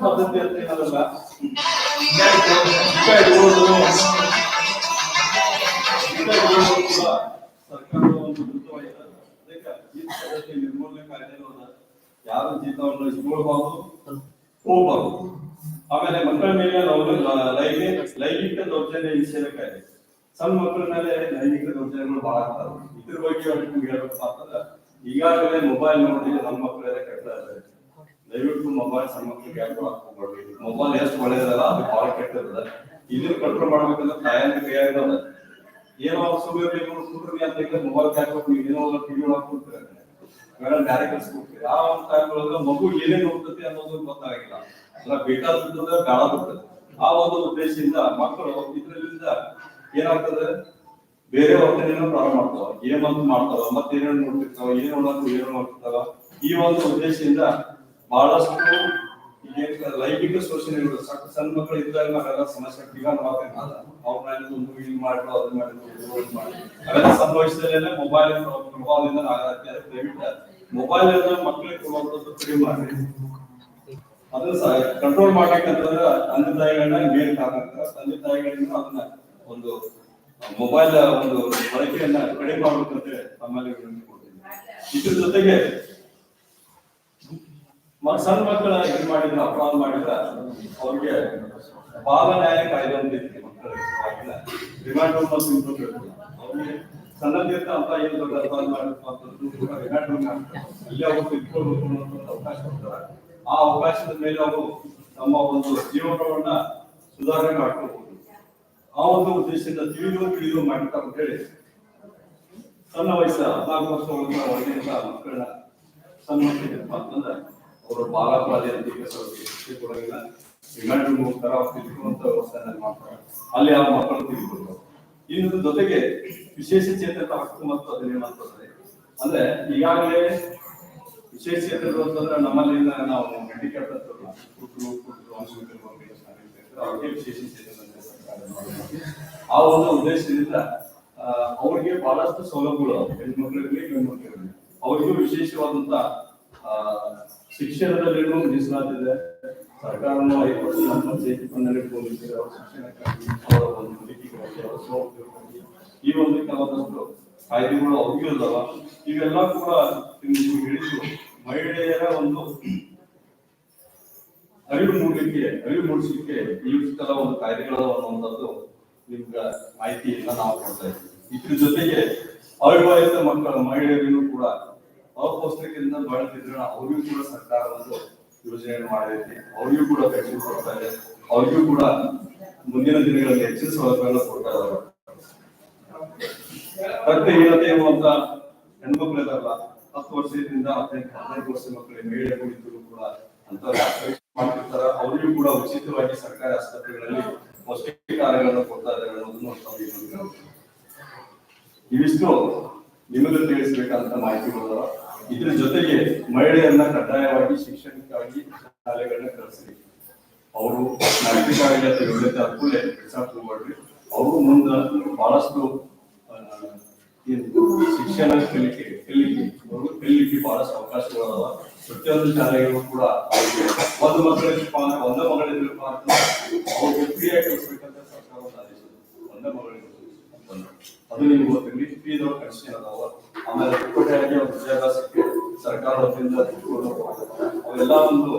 ಪದ್ಧತಿ ಅಂತ ಒಂದು ಯಾರು ಜೀತವನ್ನು ಹೋಗ್ಬಾರ್ದು ಆಮೇಲೆ ಮಕ್ಕಳ ಮೇಲೆ ಲೈಂಗಿಕ ಲೈಂಗಿಕ ದೌರ್ಜನ್ಯ ನಿಷೇಧ ಸಣ್ಣ ಮಕ್ಕಳ ಮೇಲೆ ಲೈಂಗಿಕ ದೌರ್ಜನ್ಯಗಳು ಬಹಳ ಆಗ್ತಾವೆ ಇದ್ರ ಬಗ್ಗೆ ನಿಮ್ಗೆ ಅಂತಂದ್ರೆ ಈಗಾಗಲೇ ಮೊಬೈಲ್ ನೋಡಿ ನಮ್ಮ ಮಕ್ಕಳೆಲ್ಲ ಇದ್ದಾರೆ. ದಯವಿಟ್ಟು ಮೊಬೈಲ್ ಸಣ್ಣ ಮಕ್ಕಳಿಗೆ ಯಾಕೆ ಮೊಬೈಲ್ ಎಷ್ಟು ಒಳ್ಳೇದಲ್ಲ, ಅದು ಬಹಳ ಕೆಟ್ಟದ ಇದನ್ನ ಕಂಟ್ರೋಲ್ ಮಾಡ್ಬೇಕಂದ್ರೆ ತಾಯಂದ್ರ ಕೈಯಾಗಿರೋದ ಏನೋ ಸುಮ್ಮನೆ ಕುಂಡ್ರಿ ಅಂತ ಹೇಳಿದ್ರೆ ಮೊಬೈಲ್ ಹಾಕ್ಬೇಕು, ನೀವು ಏನೋ ಟಿವಿ ಒಳಗೆ ಮೇಡಮ್ ಬೇರೆ ಕೊಡ್ತೀರಿ? ಆ ಒಂದು ಟೈಮ್ಗಳೊಳಗೆ ಮಗು ಏನೇನು ಹೋಗ್ತದೆ ಅನ್ನೋದು ಗೊತ್ತಾಗಿಲ್ಲ. ಅಲ್ಲ ಬೇಕಾದ್ರೆ ಬೇಡ ಬರ್ತದೆ ಆ ಒಂದು ಉದ್ದೇಶದಿಂದ ಮಕ್ಕಳು ಇದ್ರಿಂದ ಏನಾಗ್ತದೆ? ಬೇರೆ ವರ್ತನೆಯನ್ನು ಪ್ರಾರಂಭ ಮಾಡ್ತಾವ. ಏನ್ ಅಂತ ಮಾಡ್ತಾವ? ಮತ್ತೆ ಏನೇನು ನೋಡ್ತಿರ್ತಾವ? ಏನ್ ನೋಡೋದು, ಏನು ನೋಡ್ತಿರ್ತಾವ? ಈ ಒಂದು ಉದ್ದೇಶದಿಂದ ಬಹಳಷ್ಟು ಲೈಂಗಿಕ ಶೋಷಣೆಗಳು ಸಣ್ಣ ಮಕ್ಕಳು ಇದ್ದಾಗ ನಾವೆಲ್ಲ ಸಮಸ್ಯೆ ಈಗ ಮಾತಾಡ್ತಾರೆ ಅವ್ರನ್ನ ಒಂದು ಇದು ಮಾಡಿದ್ರು ಅದನ್ನ ಮಾಡಿದ್ರು, ಇದು ಮಾಡಿ ಅವೆಲ್ಲ ಮೊಬೈಲ್ ಪ್ರಭಾವದಿಂದ ಆಗತ್ತೆ ಮೊಬೈಲ್ ಅಂದ್ರೆ ಮಕ್ಕಳಿಗೆ ಕೊಡುವಂಥದ್ದು ಕಡಿಮೆ ಮಾಡಿ. ಅದನ್ನ ಕಂಟ್ರೋಲ್ ಮಾಡ್ಬೇಕಂತಂದ್ರೆ ತಂದೆ ತಾಯಿಗಳನ್ನ ಮೇಲ್ ಕಾರಣ ತಂದೆ ತಾಯಿಗಳಿಂದ ಅದನ್ನ ಒಂದು ಮೊಬೈಲ್ ಒಂದು ಬಳಕೆಯನ್ನ ಕಡಿಮೆ ಮಾಡ್ಬೇಕಂತ ತಮ್ಮಲ್ಲಿ ಇದ್ರ ಜೊತೆಗೆ ಸಣ್ಣ ಮಕ್ಕಳ ಇದು ಮಾಡಿದ್ರ, ಅಪರಾಧ ಮಾಡಿದ್ರ, ಅವ್ರಿಗೆ ಬಾಲ ನ್ಯಾಯ ಕಾಯ್ದೆ ಅಂತ ಐತಿ ಮಕ್ಕಳಿಗೆ ಹೋಮ್ ಅಂತ. ಅವ್ರಿಗೆ ಸಣ್ಣದಿರ್ತ ಅಂತ ಏನು ದೊಡ್ಡ ಅಪರಾಧ ಮಾಡಿದ್ರು ಕೂಡ ರಿಮಾಂಡ್ ಹಾಕ್ತಾರೆ. ಅಲ್ಲಿ ಅವರು ತಿಳ್ಕೊಳ್ಬೇಕು ಅನ್ನೋ ಅವಕಾಶ ಕೊಡ್ತಾರೆ ಆ ಅವಕಾಶದ ಮೇಲೆ ಅವರು ತಮ್ಮ ಒಂದು ಜೀವನವನ್ನ ಸುಧಾರಣೆ ಮಾಡ್ಕೋಬಹುದು ಆ ಒಂದು ಉದ್ದೇಶದಿಂದ ತಿಳಿದು ತಿಳಿದು ಮಾಡ್ತಾರೆ ಅಂತ ಹೇಳಿ ಸಣ್ಣ ವಯಸ್ಸ ಹದಿನಾಲ್ಕು ವರ್ಷ ಒಳಗಿನ ಮಕ್ಕಳನ್ನ ಸಣ್ಣ ಮಕ್ಕಳಿಗೆ ಅಂತಂದ್ರೆ ಅವರು ಬಾಲಾಪರಾಧಿ ಅಂತ ಶಿಕ್ಷೆ ಕೊಡಂಗಿಲ್ಲ ರಿಮಾಂಡ್ ಅವ್ರು ತಿಳ್ಕೊಂತ ವ್ಯವಸ್ಥೆನ ಮಾಡ್ತಾರೆ ಅಲ್ಲಿ ಆ ಮಕ್ಕಳು ತಿಳ್ಕೊಳ್ತಾರೆ ಇನ್ನು ಜೊತೆಗೆ ವಿಶೇಷ ಚೇತನ ಹಕ್ಕು ಮತ್ತು ಅದನ್ನ ಅಂತಂದ್ರೆ ಅಂದ್ರೆ ಈಗಾಗಲೇ ವಿಶೇಷ ಚೇತನರು ಅಂತಂದ್ರೆ ನಮ್ಮಲ್ಲಿ ನಾವು ಅಂಶವಿಕಲರು ಅವ್ರಿಗೆ ವಿಶೇಷ ಚೇತನ ಆ ಒಂದು ಉದ್ದೇಶದಿಂದ ಅವ್ರಿಗೆ ಬಹಳಷ್ಟು ಸೌಲಭ್ಯಗಳು ಅದಾವೆ. ಹೆಣ್ಮಕ್ಳಿರ್ಲಿ ಗಂಡ್ಮಕ್ಳಿರ್ಲಿ ಅವ್ರಿಗೂ ವಿಶೇಷವಾದಂತ ಆ, ಶಿಕ್ಷಣದಲ್ಲಿನೂ ಮೀಸಲಾತಿದೆ. ಸರ್ಕಾರವನ್ನು ಐದು ವರ್ಷ ಫಂಡ್ನಲ್ಲಿ ಪೊಲೀಸರು ಶಿಕ್ಷಣಕ್ಕಾಗಿ ಅವರ ಒಂದು ಅವರ ಈ ಒಂದು ಕೆಲವೊಂದಷ್ಟು ಕಾಯ್ದೆಗಳು ಅವ್ರಿಗೂ ಇವೆಲ್ಲ ಕೂಡ ನಿಮ್ಗೆ ಹೇಳಿದ್ರು ಮಹಿಳೆಯರ ಒಂದು ಅರಿವು ಮೂಡಲಿಕ್ಕೆ, ಅರಿವು ಮೂಡಿಸಲಿಕ್ಕೆ ಈ ತರ ಒಂದು ಕಾಯ್ದೆಗಳ ಅನ್ನುವಂಥದ್ದು ನಿಮ್ಗೆ ಮಾಹಿತಿಯನ್ನ ನಾವು ಕೊಡ್ತಾ ಇದ್ದೀವಿ. ಇದ್ರ ಜೊತೆಗೆ ಅವಿವಾಹಿತ ಮಕ್ಕಳ ಮಹಿಳೆಯರಿಗೂ ಕೂಡ ಅಪೌಷ್ಟಿಕದಿಂದ ಬಳಲ್ತಿದ್ರು ಅವ್ರಿಗೂ ಕೂಡ ಸರ್ಕಾರ ಒಂದು ಯೋಜನೆಯನ್ನು ಮಾಡೈತಿ. ಅವ್ರಿಗೂ ಕೂಡ ಪೆನ್ಷನ್ ಕೊಡ್ತಾ ಇದೆ. ಅವ್ರಿಗೂ ಕೂಡ ಮುಂದಿನ ದಿನಗಳಲ್ಲಿ ಹೆಚ್ಚಿನ ಸೌಲಭ್ಯಗಳನ್ನು ಕೊಡ್ತಾ ಇದ್ದಾರೆ. ರಕ್ತಹೀನತೆ ಇರುವಂತ ಹೆಣ್ಮಕ್ಳು ಇದಾರಲ್ಲ ಹತ್ತು ವರ್ಷದಿಂದ ಹದಿನೆಂಟು, ಹದಿನೈದು ವರ್ಷ ಮಕ್ಕಳಿಗೆ ಮಹಿಳೆ ಕುಳಿತರು ಕೂಡ ಅಂತ ಮಾಡ್ತಿರ್ತಾರ. ಅವರಿಗೂ ಕೂಡ ಉಚಿತವಾಗಿ ಸರ್ಕಾರಿ ಆಸ್ಪತ್ರೆಗಳಲ್ಲಿ ಪೌಷ್ಟಿಕಾರಗಳನ್ನು ಕೊಡ್ತಾ ಇದ್ದಾರೆ ಅನ್ನೋದನ್ನು ಇವಿಷ್ಟು. ನಿಮಗೆ ತಿಳಿಸಬೇಕಾದಂತ ಮಾಹಿತಿ ಕೊಡ್ತಾರೆ ಇದ್ರ ಜೊತೆಗೆ ಮಹಿಳೆಯರನ್ನ ಕಡ್ಡಾಯವಾಗಿ, ಶಿಕ್ಷಣಕ್ಕಾಗಿ ಶಾಲೆಗಳನ್ನ ಕಳಿಸ್ರಿ. ಅವರು ನೈತಿಕವಾಗಿ ಅಂತ ಹೋಗ್ಬೇಡ್ರಿ ಅವರು ಮುಂದೆ ಬಹಳಷ್ಟು ಶಿಕ್ಷಣ ಕಲಿಕೆ ಕಲಿಕೆ, ಅವರು ಕಲಿಕೆ ಬಹಳಷ್ಟು ಅವಕಾಶಗಳು ಅದಾವ ಪ್ರತಿಯೊಂದು ಶಾಲೆಗಳು ಕೂಡ ಒಂದು ಮಕ್ಕಳ ಪಾ- ಒಂದೇ ಮಗಳಿದ್ರಪ್ಪ ಅಂತ ಅವ್ರಿಗೆ ಫ್ರೀಯಾಗಿ ಕಲಿಸ್ಬೇಕಂತ ಸರ್ಕಾರ ಒಂದು ಆದೇಶ. ಅದು ನಿಮ್ಗೆ ಗೊತ್ತಿರಲಿ ಫೀಸ್ ಕನ್ಸೇಷನ್ ಅದಾವ ಆಮೇಲೆ ಪುಕ್ಕಟೆಯಾಗಿ ಅವ್ರ ವಿದ್ಯಾಭ್ಯಾಸಕ್ಕೆ ಸರ್ಕಾರ ವತಿಯಿಂದ ಅವೆಲ್ಲ ಒಂದು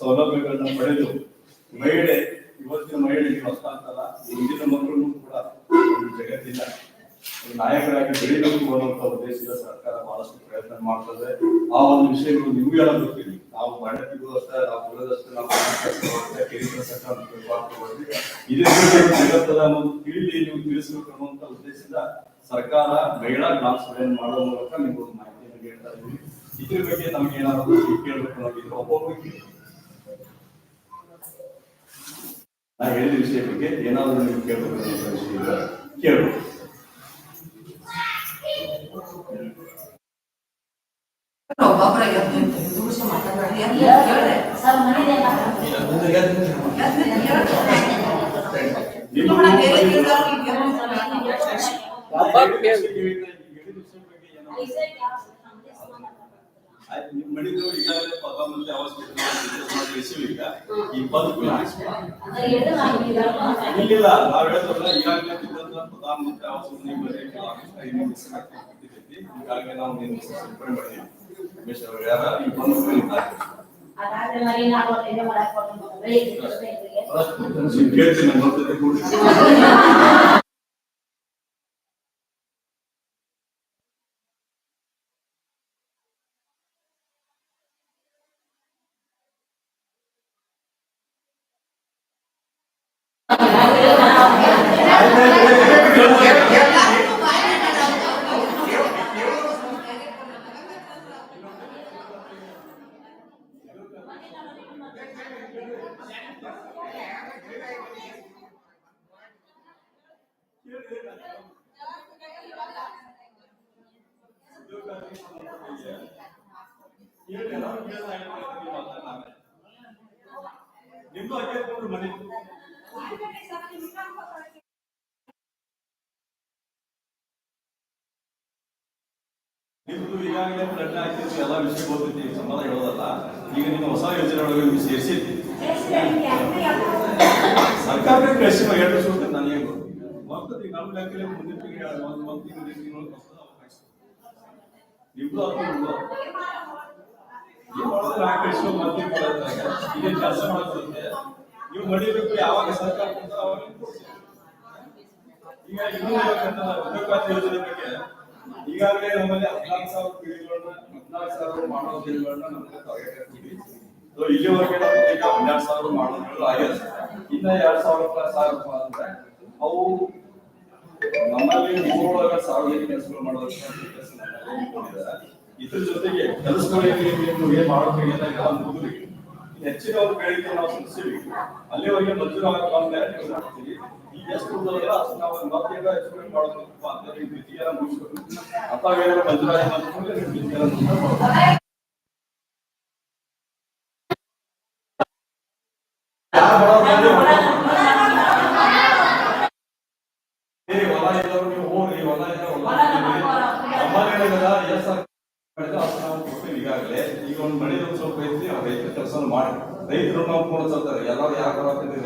ಸೌಲಭ್ಯಗಳನ್ನ ಪಡೆದು ಮಹಿಳೆ, ಇವತ್ತಿನ ಮಹಿಳೆ ನೀವು ಅಷ್ಟ ಅಂತಲ್ಲ ಮುಂದಿನ ಮಕ್ಕಳನ್ನು ಕೂಡ ಒಂದು ಜಗತ್ತಿನ ನಾಯಕರಾಗಿ ಬೆಳಿಬೇಕು ಅನ್ನುವಂತ ಉದ್ದೇಶದ ಸರ್ಕಾರ ಬಹಳಷ್ಟು ಪ್ರಯತ್ನ ಮಾಡ್ತದೆ. ಆ ಒಂದು ವಿಷಯಗಳು ನೀವು ಎಲ್ಲ ಗೊತ್ತಿರಲಿ ನಾವು ಬಣ್ಣ ನಾವು ನಾವು ತಿಳಿಲಿ ನೀವು ತಿಳಿಸಬೇಕು ಅನ್ನುವಂತ ಉದ್ದೇಶದಿಂದ ಸರ್ಕಾರ ಮಹಿಳಾ ಗ್ರಾಮ ಸಭೆಯನ್ನು ಮಾಡುವ ಮೂಲಕ ನಿಮ್ಗೆ ಒಂದು ಮಾಹಿತಿಯನ್ನು ನೀಡ್ತಾ ಇದ್ದೀವಿ ಇದ್ರ ಬಗ್ಗೆ ನಮ್ಗೆ ಏನಾದ್ರು ಕೇಳಬೇಕು ಅನ್ನೋದಿದ್ರೆ ಒಬ್ಬೊಬ್ಬರಿಗೆ ನಾ ಹೇಳಿದ ವಿಷಯ ಬಗ್ಗೆ ಏನಾದರೂ ನೀವು ಕೇಳಬೇಕು ಅನ್ನೋ ವಿಷಯ ಮನೆಯಲ್ಲ ನೀವು ಮಡಿದು ಈಗಾಗಲೇ ಪ್ರಧಾನಮಂತ್ರಿ ಆವಾಸ್ ಯೋಜನೆ ರಿಸೀವ್ ನಾವು ಈ ಬದುಕು ಉಮೇಶ್ ಈಗಾಗಲೇ ಆವಾಸ್ ಯೋಜನೆ ಬಗ್ಗೆ ಐದು ನಿಮಿಷ ಕೊಟ್ಟಿದ್ದೀವಿ. ಈಗಾಗಲೇ ನಾವು ನಿನ್ನ ಸಿಂಪಡಣೆ ಮಾಡಿದ್ದೀವಿ ರಮೇಶ್ ಅವರು ಯಾರ ಈ ಬದುಕು ಇದ್ದಾರೆ. ಅದಾದ್ರೆ ಮರಿ ನಾವು ಎಣ್ಣೆ ಮಾಡಕ್ ನಿಮ್ದು ಈಗಾಗಲೇ ಫ್ಲಡ್ ಆಗ್ತಿತ್ತು, ಎಲ್ಲ ವಿಷಯ ಗೊತ್ತೈತಿ ಸಂಬಂಧ ಹೇಳೋದಲ್ಲ. ಈಗ ನಿಮ್ಮ ಹೊಸ ಯೋಜನೆ ಒಳಗೆ ನೀವು ಸೇರಿಸಿದ್ರಿ ಸರ್ಕಾರಕ್ಕೆ ಕಳಿಸಿ ಎರಡು ಸೂತ್ರ ನನಗೆ ಮತ್ತೆ ಈಗ ನಮ್ಮ ಲೆಕ್ಕದಲ್ಲಿ ಮುಂದಿನ ತಿಂಗಳು ಒಂದು ಒಂದು ತಿಂಗಳು ತಿಂಗಳು ಅವಕಾಶ ನಿಮ್ದು ಅದು ನಿಮ್ದು ನೀವು ಮಾಡೋದ್ರೆ ನಾಲ್ಕು ಕಳಿಸೋ ಮತ್ತೆ ಈಗ ಕೆಲಸ ಮಾಡ್ತಿದ್ದೆ ನೀವು ಮಡಿಬೇಕು, ಯಾವಾಗ ಸರ್ಕಾರ ಕೊಡ್ತಾರೋ ಅವಾಗ. ಈಗ ಇನ್ನೂ ಯೋಜನೆ ಬಗ್ಗೆ ಈಗಾಗಲೇ ನಮ್ಮಲ್ಲಿ ಹದಿನಾಲ್ಕು ಸಾವಿರ ಪಿಡಿಗಳನ್ನ ಹದಿನಾಲ್ಕು ಸಾವಿರ ಮಾಡೋ ಪಿಡಿಗಳನ್ನ ನಮಗೆ ಟಾರ್ಗೆಟ್ ಇಲ್ಲಿವರೆಗೆ ಈಗ ಹನ್ನೆರಡು ಸಾವಿರ ಮಾಡೋದು ಆಗಿದೆ ಇನ್ನ ಎರಡ್ ಸಾವಿರ ಪ್ಲಸ್ ಆಗಪ್ಪ ಅಂದ್ರೆ, ಅವು ನಮ್ಮಲ್ಲಿ ಮೂರೊಳಗ ಸಾರ್ವಜನಿಕ ಕೆಲಸಗಳು ಮಾಡೋದಕ್ಕೆ. ಇದ್ರ ಜೊತೆಗೆ ಕೆಲಸಗಳಿಗೆ ನೀವು ಏನ್ ಮಾಡೋಕೆ ಎಲ್ಲ ಮುಗಿದ್ರಿ ಹೆಚ್ಚಿನ ಒಂದು ಬೆಳಿಗ್ಗೆ ನಾವು ಸಲ್ಲಿಸ್ತೀವಿ ಅಲ್ಲಿವರೆಗೆ ಮಂಜೂರು ಆಗೋ ಬಂದ್ಮೇಲೆ ನೀವು ಮಾಡ್ತೀವಿ ಈಗ ಎಷ್ಟು ನಾವು ಮತ್ತೇನೋ ಎಕ್ಸ್ಪೆಕ್ಟ್ ಮಾಡಬೇಕಪ್ಪ ಅಂತ ದ್ವಿತೀಯ ಮುಗಿಸ್ಬೇಕು ಅಥವಾ ಏನಾದ್ರು ಮಂಜೂರಾಗಿ ಮಾಡ್ಕೊಂಡ್ರೆ ದ್ವಿತೀಯ ಹೊಲ ಇದ್ದವ್ರು ನೀವು ಹೋಗ್ರಿ ಹೊಲ ಇಲ್ಲ ಹೊಲ ಎಸ್ ಈಗಾಗಲೇ ಈಗ ಒಂದು ಮಳೆ ಒಂದು ಸ್ವಲ್ಪ ಐತಿ ಆ ರೈತರ ಕೆಲಸ ಮಾಡಿ. ರೈತರು ನಾವು ಕೂಡ ಎಲ್ಲರೂ ಯಾರು ಬರತ್ತಿದ್ರಿ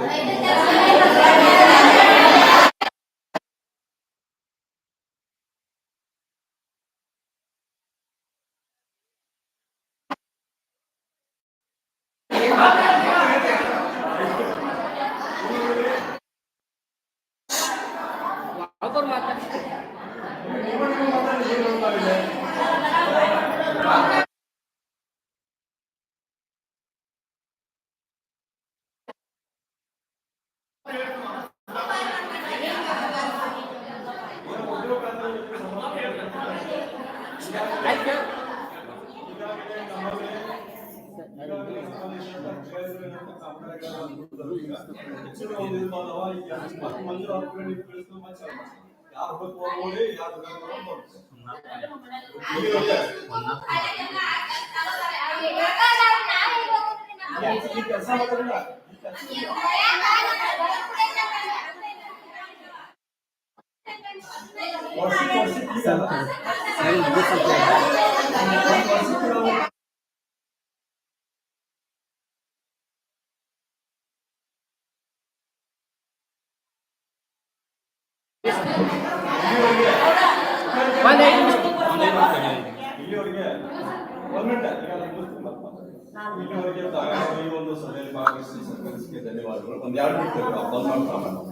ಯಾರು ಬೇಕು ಹೋಗ್ಬೋದು ಯಾರು ಬೇಕು ಹೋಗ್ಬೋದು ಈ ಕೆಲಸ ಮಾಡೋದಿಲ್ಲ ಈ ಕೆಲಸ ವರ್ಷಕ್ಕೆ ವರ್ಷಕ್ಕೆ ಈಗ ಅಲ್ಲ. ಒಂದು ವರ್ಷಕ್ಕೆ ನಾವು ಇಲ್ಲಿವರೆಗೆ ಒಂದು ಮಿನಿಟ್ ಈಗ ನಾನು ಮುಗಿಸ್ತೀನಿ ಮತ್ತೆ. ಇಲ್ಲಿವರೆಗೆ ತಾವು ಒಂದು ಸಭೆಯಲ್ಲಿ ಭಾಗವಹಿಸಿ ಸರ್ಕಾರಕ್ಕೆ ಧನ್ಯವಾದಗಳು. ಒಂದ್ ಎರಡು ಮಾಡ್ತಾರೆ